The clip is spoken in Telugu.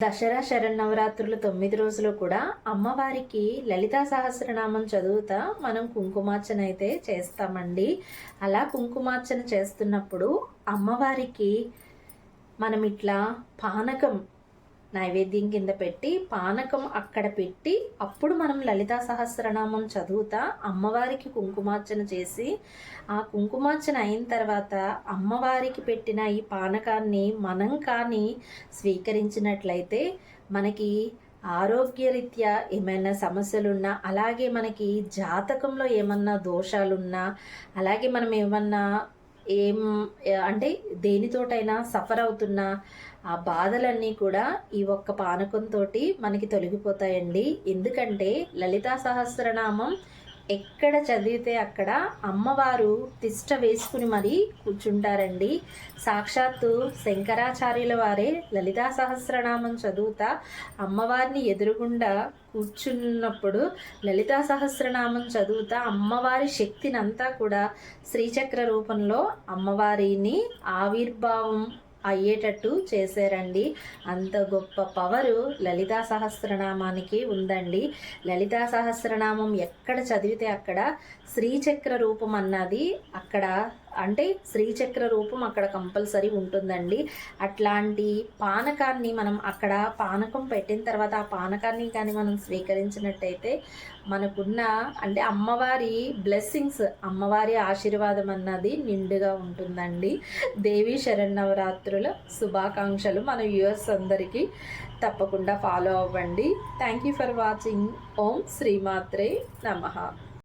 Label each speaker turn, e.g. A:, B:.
A: దసరా శరన్నవరాత్రులు తొమ్మిది రోజులు కూడా అమ్మవారికి లలితా సహస్రనామం చదువుతా మనం కుంకుమార్చన అయితే చేస్తామండి. అలా కుంకుమార్చన చేస్తున్నప్పుడు అమ్మవారికి మనం ఇట్లా పానకం నైవేద్యం కింద పెట్టి పానకం అక్కడ పెట్టి అప్పుడు మనం లలితా సహస్రనామం చదువుతా అమ్మవారికి కుంకుమార్చన చేసి ఆ కుంకుమార్చన అయిన తర్వాత అమ్మవారికి పెట్టిన ఈ పానకాన్ని మనం కానీ స్వీకరించినట్లయితే మనకి ఆరోగ్యరీత్యా ఏమైనా సమస్యలున్నా అలాగే మనకి జాతకంలో ఏమన్నా దోషాలున్నా అలాగే మనం ఏమన్నా ఏం అంటే దేనితోటైనా సఫర్ అవుతున్న ఆ బాధలన్నీ కూడా ఈ ఒక్క పానకంతో మనకి తొలగిపోతాయండి. ఎందుకంటే లలితా సహస్రనామం ఎక్కడ చదివితే అక్కడ అమ్మవారు తిష్ట వేసుకుని మరీ కూర్చుంటారండి. సాక్షాత్తు శంకరాచార్యుల వారే లలితా సహస్రనామం చదువుతా అమ్మవారిని ఎదురుగుండా కూర్చున్నప్పుడు లలితా సహస్రనామం చదువుతా అమ్మవారి శక్తినంతా కూడా శ్రీచక్ర రూపంలో అమ్మవారిని ఆవిర్భావం అయ్యేటట్టు చేశారండి. అంత గొప్ప పవరు లలితా సహస్రనామానికి ఉందండి. లలితా సహస్రనామం ఎక్కడ చదివితే అక్కడ శ్రీచక్ర రూపం అన్నది అక్కడ అంటే శ్రీచక్ర రూపం అక్కడ కంపల్సరీ ఉంటుందండి. అట్లాంటి పానకాన్ని మనం అక్కడ పానకం పెట్టిన తర్వాత ఆ పానకాన్ని కానీ మనం స్వీకరించినట్టయితే మనకున్న అంటే అమ్మవారి బ్లెస్సింగ్స్ అమ్మవారి ఆశీర్వాదం అన్నది నిండుగా ఉంటుందండి. దేవి శరణవరాత్రుల శుభాకాంక్షలు మన యూఎస్ అందరికీ తప్పకుండా ఫాలో అవ్వండి. Thank you for watching Om శ్రీమాత్రే నమ.